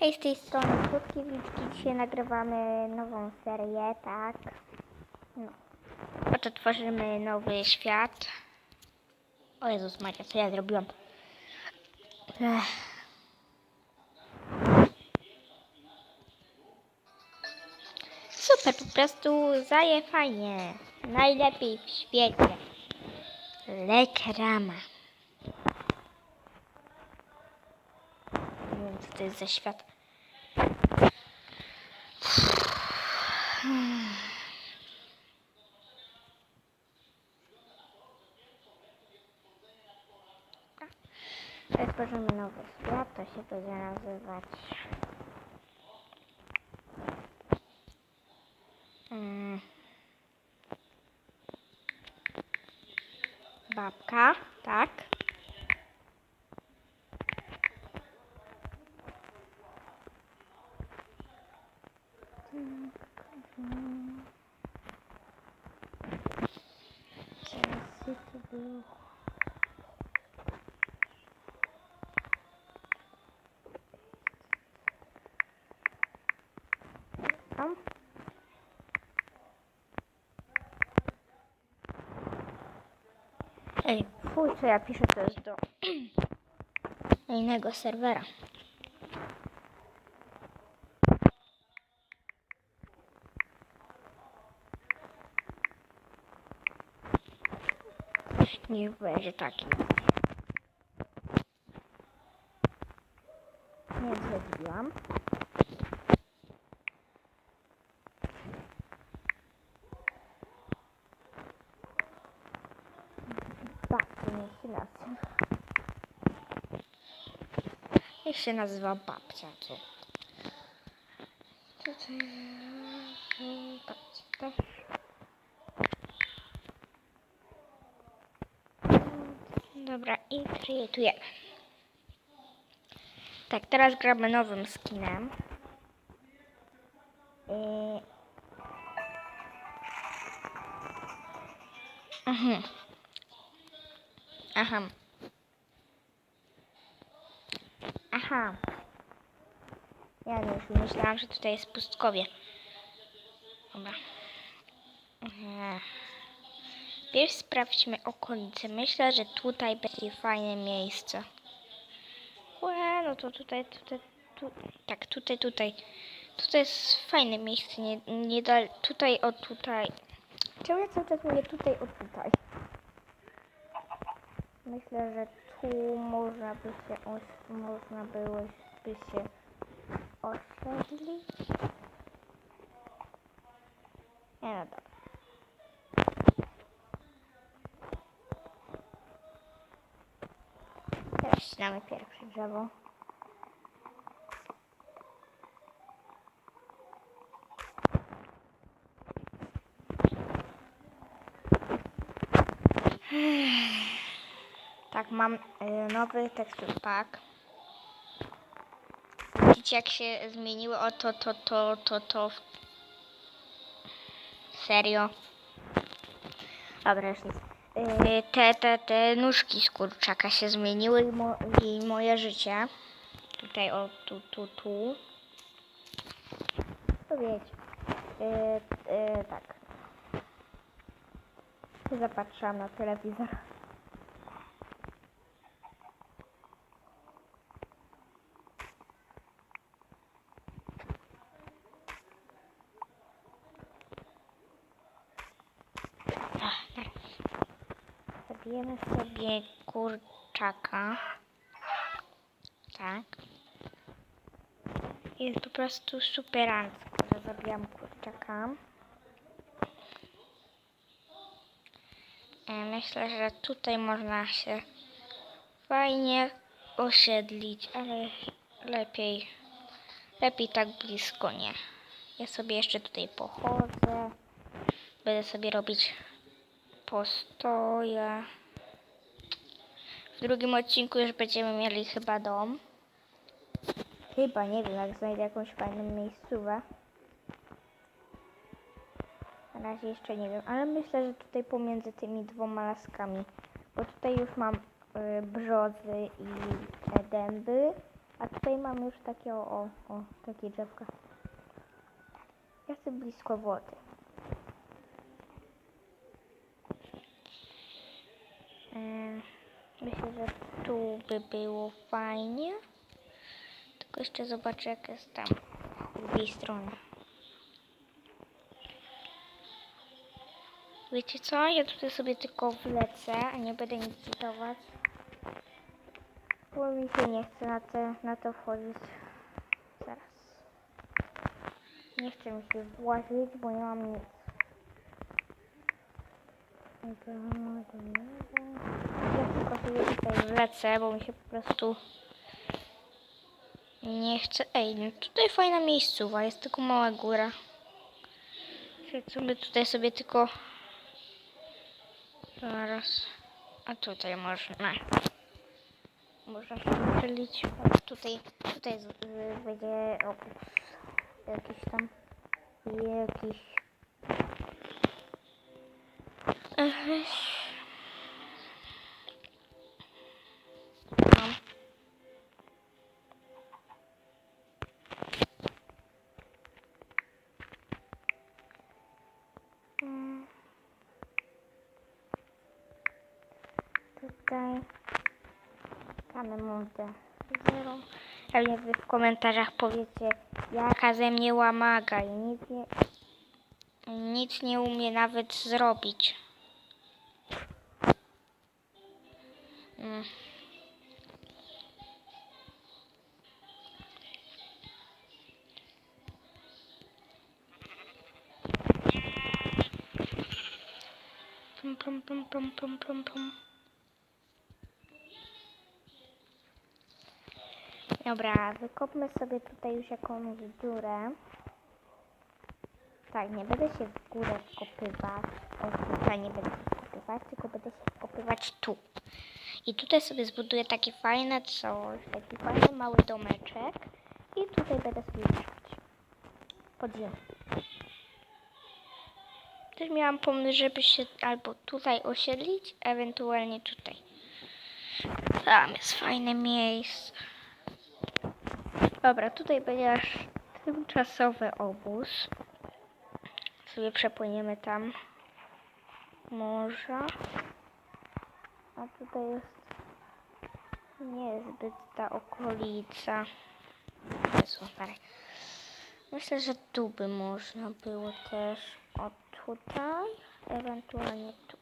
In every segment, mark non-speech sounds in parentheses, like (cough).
Hej, z tej strony Krótkiewicz. Dzisiaj nagrywamy nową serię, tak? No. Oto tworzymy nowy świat. O Jezus Maria, co ja zrobiłam? Ech. Super, po prostu zaje fajnie. Najlepiej w świecie. Lekrama. Wiem, co to jest za świat. Teraz tworzymy nowy świat, to się będzie nazywać... Mm. Babka, tak? Kiedy to było? Tam? Ej, fuj, co ja piszę, to jest do (clears throat) innego serwera. Niech będzie taki. Nie zrobiłam. Tak, to nie się nazywa. Jak się nazywa babcia, co? Jest? Babcia. Dobra, i kreatujemy. Tak, teraz gramy nowym skinem. Yy... Mhm. Aha. Aha. Ja już myślałam, że tutaj jest pustkowie. Dobra. Eee. Pierw sprawdźmy okolice. Myślę, że tutaj będzie fajne miejsce. Łe, no to tutaj, tutaj, tu, tak, tutaj, tutaj. Tutaj jest fajne miejsce, nie, nie dal, tutaj, o tutaj. Czemu ja cały czas mówię tutaj, o tutaj? Myślę, że tu można by się, oś, można było by się osiedlić. Nie no dobra. Teraz ścinamy pierwsze drzewo. Mam y, nowy tekstur pack. Widzicie jak się zmieniły o to, to, to, to, to. Serio. Dobra, już nic. Y, te, te, te nóżki z kurczaka się zmieniły i, mo, i moje życie. Tutaj, o, tu, tu, tu. To wiecie. Y, y, tak. Zapatrzyłam na telewizor. Ach, teraz. Zabijemy sobie kurczaka. Tak. Jest po prostu superancko, że zabijam kurczaka. E, Myślę, że tutaj można się fajnie osiedlić, ale lepiej, lepiej tak blisko nie. Ja sobie jeszcze tutaj pochodzę. Będę sobie robić postoje. W drugim odcinku już będziemy mieli chyba dom. Chyba, nie wiem, jak znajdę jakąś fajną miejscówę. Na razie jeszcze nie wiem, ale myślę, że tutaj pomiędzy tymi dwoma laskami, bo tutaj już mam y, brzozy i dęby A tutaj mamy już takie o, o, o takie drzewka. Ja chcę blisko wody. Myślę, że tu by było fajnie. Tylko jeszcze zobaczę jak jest tam z drugiej strony. Wiecie co? Ja tutaj sobie tylko wlecę, a nie będę nic cytować. Bo mi się nie chce na, te, na to wchodzić. Zaraz. Nie chcę mi się włazić, bo nie mam nic. Ja tylko sobie tutaj wlecę, bo mi się po prostu nie chce. Ej, no tutaj fajna miejscowa, jest tylko mała góra. My tutaj sobie tylko Zaraz. A tutaj można. Można się uchylić. O, Tutaj, tutaj będzie opus. Jakiś tam. Jakiś. Mm. Tutaj damy mundę zero. Pewnie wy w komentarzach powiecie, jaka ze mnie łamaga i nic nie, nic nie umie nawet zrobić. Pum, pum, pum, pum, pum, pum. Dobra, wykopmy sobie tutaj już jakąś dziurę. Tak, nie będę się w górę wkopywać. O, tutaj nie będę się wkopywać, tylko będę się wkopywać tu. I tutaj sobie zbuduję takie fajne coś, taki fajny mały domeczek. I tutaj będę sobie mieszkać. Pod ziemią. Też miałam pomysł, żeby się albo tutaj osiedlić, ewentualnie tutaj. Tam jest fajne miejsce. Dobra, tutaj będzie nasz tymczasowy obóz. Sobie przepłyniemy tam morza. A tutaj jest niezbyt ta okolica. Jezu. Myślę, że tu by można było też. O tutaj, ewentualnie tu.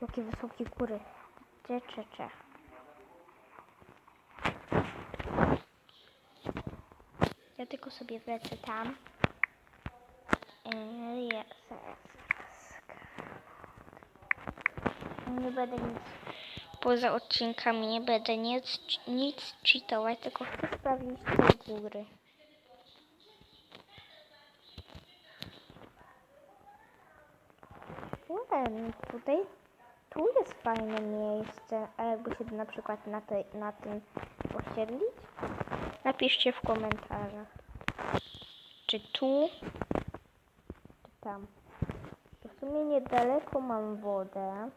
Jakie wysokie góry. Cze, cze, cze. Ja tylko sobie wlecę tam. Eee, ja, zaraz, zaraz. Nie będę nic poza odcinkami, nie będę nic, nic cheatować, tylko chcę sprawdzić te góry. Ładnie, tutaj, tu jest fajne miejsce, a jakby się na przykład na, tej, na tym osiedlić? Napiszcie w komentarzach. Czy tu, czy tam. W sumie niedaleko mam wodę.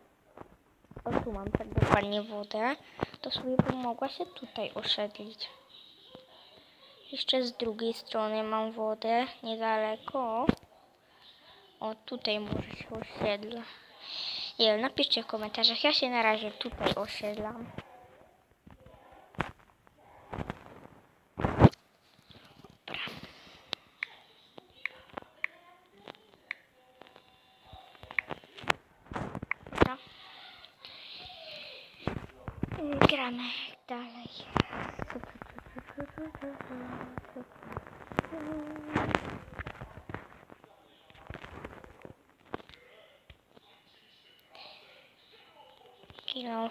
O, tu mam tak dokładnie wodę. To sobie bym mogła się tutaj osiedlić. Jeszcze z drugiej strony mam wodę niedaleko. O, tutaj może się osiedla. Nie napiszcie w komentarzach. Ja się na razie tutaj osiedlam. Gramy dalej. Kill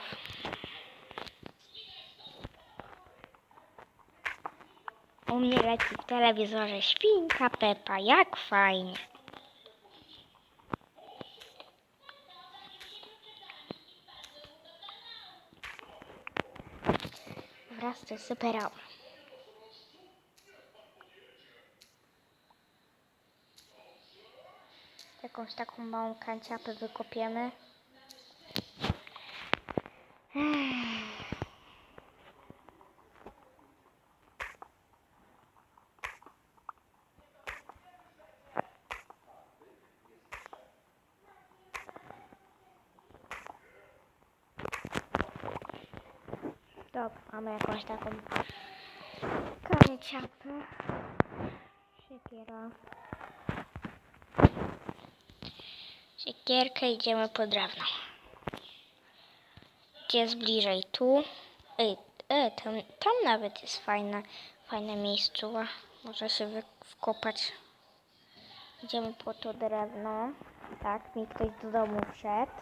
U mnie leci w telewizorze świnka Pepa, jak fajnie. Wraz to jest. Jakąś taką małą kanciapę wykopiemy. Dobra, mamy jakąś taką karciapę. Siekiera. Siekierkę idziemy po drewno. Jest bliżej? Tu. Ej, e, tam, tam nawet jest fajna, fajna miejscowa. Można się wy, wkopać. Idziemy po to drewno. Tak, mi ktoś do domu wszedł.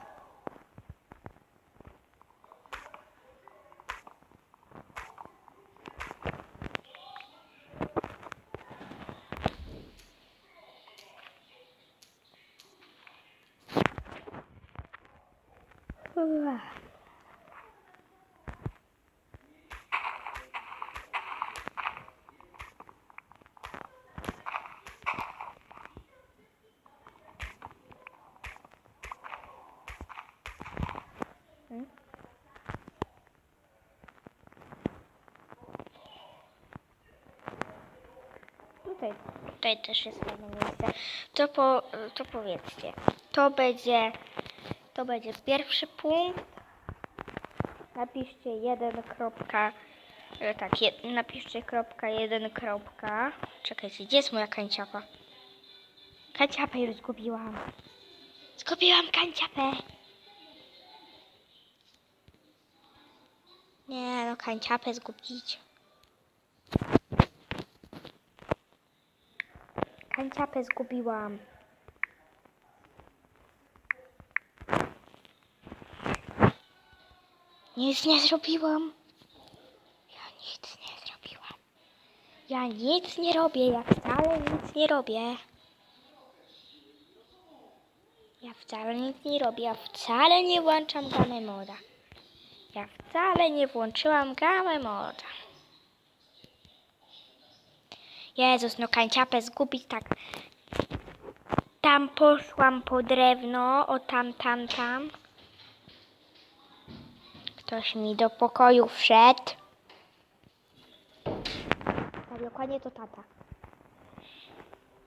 Hmm? Tutaj, tutaj też jest fajne miejsce. To, po, to powiedzcie, to będzie, to będzie pierwszy punkt. Napiszcie jeden kropka, e, tak, je, napiszcie kropka, jeden kropka. Czekajcie, gdzie jest moja kanciapa? Kanciapę już zgubiłam. Zgubiłam kanciapę. Nie, no kanciapę zgubić. Kanciapę zgubiłam. Nic nie zrobiłam. Ja nic nie zrobiłam. Ja nic nie robię, ja wcale nic nie robię. Ja wcale nic nie robię, ja wcale nie włączam gamę moda. Ja wcale nie włączyłam gamę moda. Jezus, no kanciapę zgubić tak. Tam poszłam po drewno, o tam, tam, tam. Ktoś mi do pokoju wszedł. Tak, dokładnie to tata.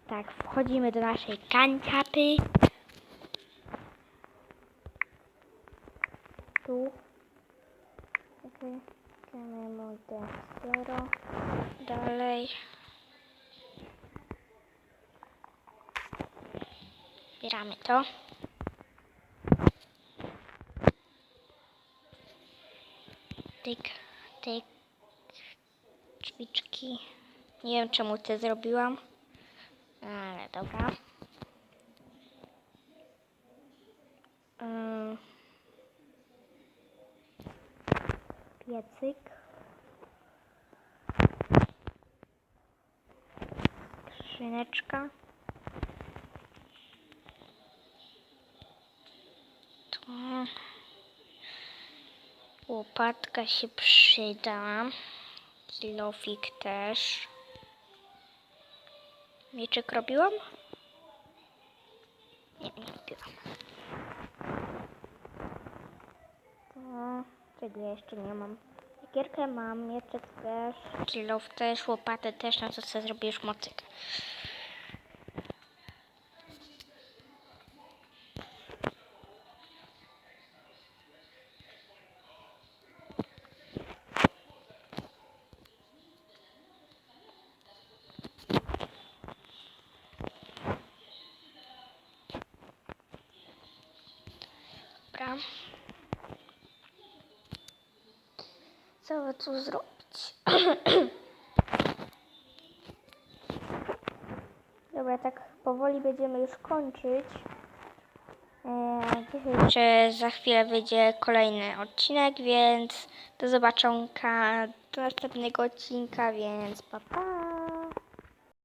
Tak, wchodzimy do naszej kanciapy. Tu. Klikamy model 0. Dalej. Zbieramy to. Tyk, tyk. Drzwiczki. Nie wiem czemu te zrobiłam. Ale dobra. Ym. Piecyk. Skrzyneczka. Tu. Łopatka się przyda. Kilofik też. Mieczyk robiłam? Nie, nie robiłam. Ja jeszcze nie mam? Gierkę mam, mieczek też, kilof też, łopatę też, na co sobie zrobisz mocykę. Dobra. Co by tu zrobić? (clears throat) Dobra, tak powoli będziemy już kończyć. Eee, za chwilę wyjdzie kolejny odcinek, więc do zobaczonka do następnego odcinka, więc pa pa!